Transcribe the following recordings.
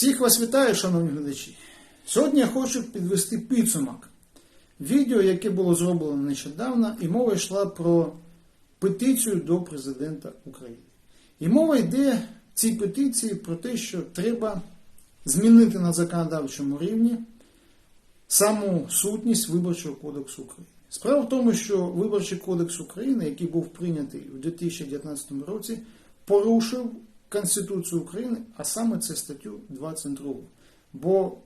Всіх вас вітаю, шановні глядачі. Сьогодні я хочу підвести підсумок відео, яке було зроблено нещодавно, і мова йшла про петицію до президента України. І мова йде в цій петиції про те, що треба змінити на законодавчому рівні саму сутність Виборчого кодексу України. Справа в тому, що Виборчий кодекс України, який був прийнятий у 2019 році, порушив Конституцію України, а саме це статтю 22. Бо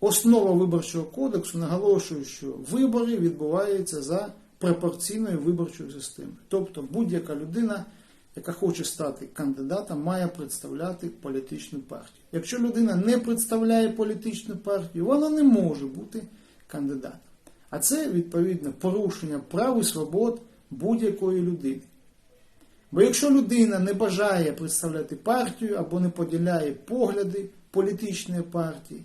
основа Виборчого кодексу наголошує, що вибори відбуваються за пропорційною виборчою системою. Тобто будь-яка людина, яка хоче стати кандидатом, має представляти політичну партію. Якщо людина не представляє політичну партію, вона не може бути кандидатом. А це відповідно порушення прав і свобод будь-якої людини. Бо якщо людина не бажає представляти партію або не поділяє погляди політичної партії,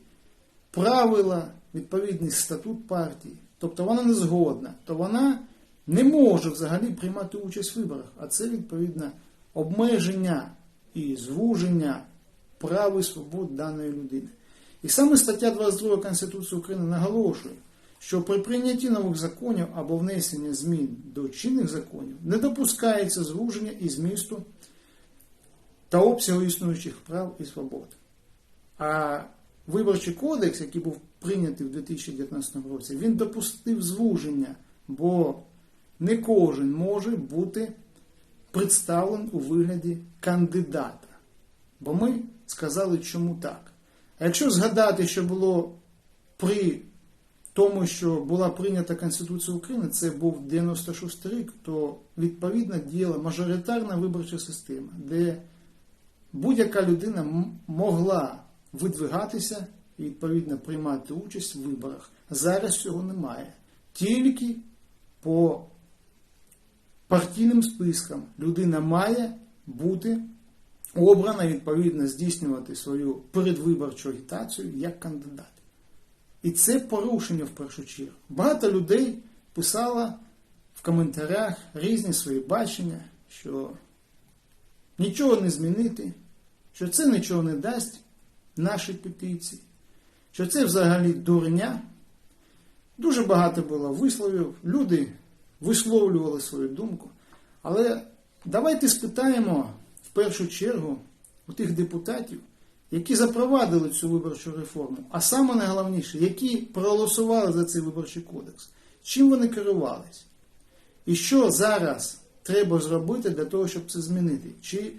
правила, відповідний статут партії, тобто вона не згодна, то вона не може взагалі приймати участь в виборах. А це відповідно обмеження і звуження прав і свобод даної людини. І саме стаття 22 Конституції України наголошує, що при прийнятті нових законів або внесенні змін до чинних законів не допускається звуження і змісту та обсягу існуючих прав і свобод. А Виборчий кодекс, який був прийнятий в 2019 році, він допустив звуження, бо не кожен може бути представлений у вигляді кандидата. Бо ми сказали, чому так. А якщо згадати, що було при тому, що була прийнята Конституція України, це був 96 рік, то відповідно діяла мажоритарна виборча система, де будь-яка людина могла видвигатися і відповідно приймати участь в виборах. Зараз цього немає. Тільки по партійним спискам людина має бути обрана відповідно здійснювати свою передвиборчу агітацію як кандидат. І це порушення в першу чергу. Багато людей писало в коментарях різні свої бачення, що нічого не змінити, що це нічого не дасть нашій петиції, що це взагалі дурня. Дуже багато було висловів, люди висловлювали свою думку. Але давайте спитаємо в першу чергу у тих депутатів, які запровадили цю виборчу реформу, а саме найголовніше, які проголосували за цей виборчий кодекс, чим вони керувались? І що зараз треба зробити для того, щоб це змінити? Чи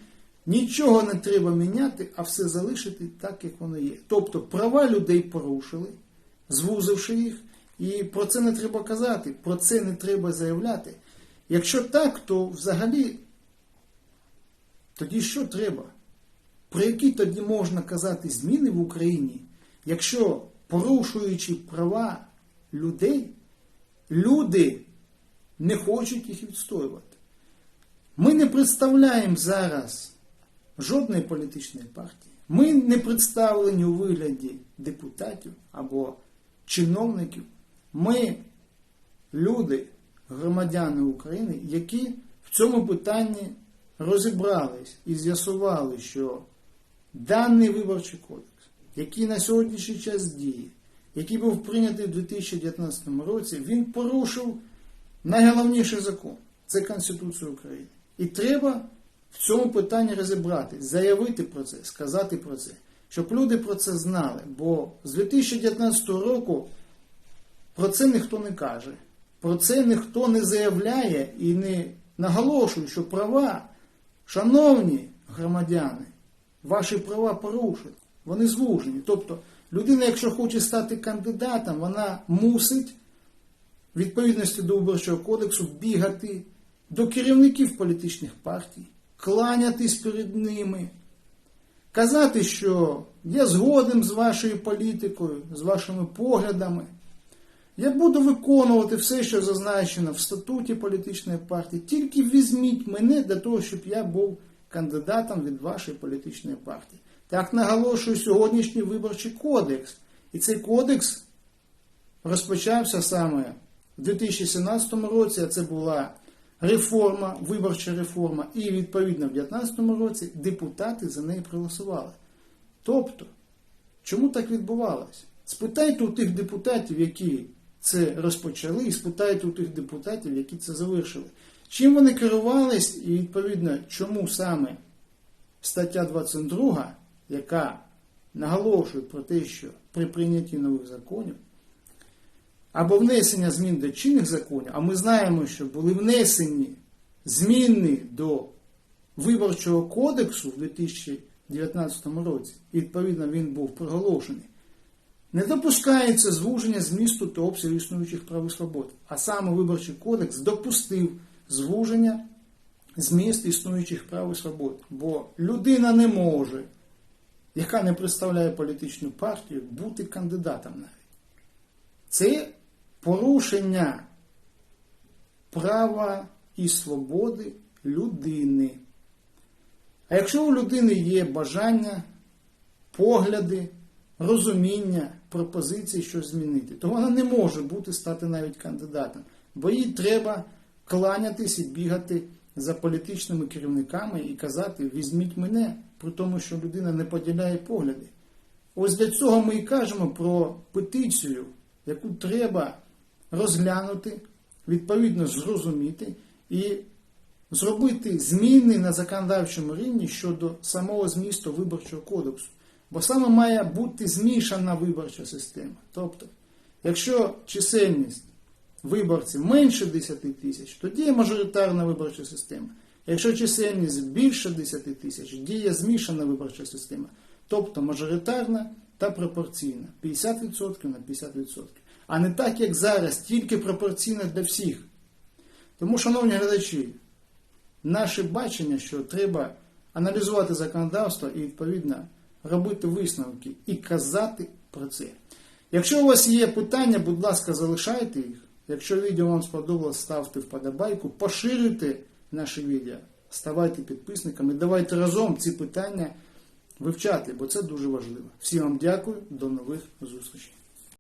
нічого не треба міняти, а все залишити так, як воно є? Тобто права людей порушили, звузивши їх, і про це не треба казати, про це не треба заявляти. Якщо так, то взагалі тоді що треба? Про які тоді можна казати зміни в Україні, якщо порушуючи права людей, люди не хочуть їх відстоювати? Ми не представляємо зараз жодної політичної партії. Ми не представлені у вигляді депутатів або чиновників. Ми люди, громадяни України, які в цьому питанні розібрались і з'ясували, що даний виборчий кодекс, який на сьогоднішній час діє, який був прийнятий у 2019 році, він порушив найголовніший закон це Конституцію України. І треба в цьому питанні розібратись, заявити про це, сказати про це, щоб люди про це знали. Бо з 2019 року про це ніхто не каже. Про це ніхто не заявляє і не наголошує, що права, шановні громадяни, ваші права порушені, вони звужені. Тобто людина, якщо хоче стати кандидатом, вона мусить в відповідності до Виборчого кодексу бігати до керівників політичних партій, кланятись перед ними, казати, що я згоден з вашою політикою, з вашими поглядами. Я буду виконувати все, що зазначено в статуті політичної партії. Тільки візьміть мене для того, щоб я був кандидатом від вашої політичної партії. Так наголошує сьогоднішній виборчий кодекс. І цей кодекс розпочався саме в 2017 році, а це була реформа, виборча реформа, і відповідно в 2019 році депутати за неї проголосували. Тобто Чому так відбувалося? Спитайте у тих депутатів, які це розпочали, і спитайте у тих депутатів, які це завершили. Чим вони керувались, і відповідно, чому саме стаття 22, яка наголошує про те, що при прийнятті нових законів або внесення змін до чинних законів, а ми знаємо, що були внесені зміни до Виборчого кодексу в 2019 році, відповідно він був проголошений, не допускається звуження змісту та обсягу існуючих прав і свобод. А саме Виборчий кодекс допустив звуження змісту існуючих прав і свобод. Бо людина не може, яка не представляє політичну партію, бути кандидатом навіть. Це порушення права і свободи людини. А якщо у людини є бажання, погляди, розуміння, пропозиції щось змінити, то вона не може бути стати навіть кандидатом, бо їй треба кланятись і бігати за політичними керівниками і казати візьміть мене, при тому, що людина не поділяє погляди. Ось для цього ми і кажемо про петицію, яку треба розглянути, відповідно зрозуміти і зробити зміни на законодавчому рівні щодо самого змісту виборчого кодексу. Бо саме має бути змішана виборча система. Тобто, якщо чисельність виборців менше 10 тисяч, то діє мажоритарна виборча система. Якщо чисельність більше 10 тисяч, діє змішана виборча система, тобто мажоритарна та пропорційна 50% на 50%. А не так, як зараз, тільки пропорційна для всіх. Тому, шановні глядачі, наше бачення, що треба аналізувати законодавство і відповідно робити висновки і казати про це. Якщо у вас є питання, будь ласка, залишайте їх. Якщо відео вам сподобалось, ставте вподобайку, поширюйте наше відео, ставайте підписниками, давайте разом ці питання вивчати, бо це дуже важливо. Всім вам дякую, до нових зустрічей.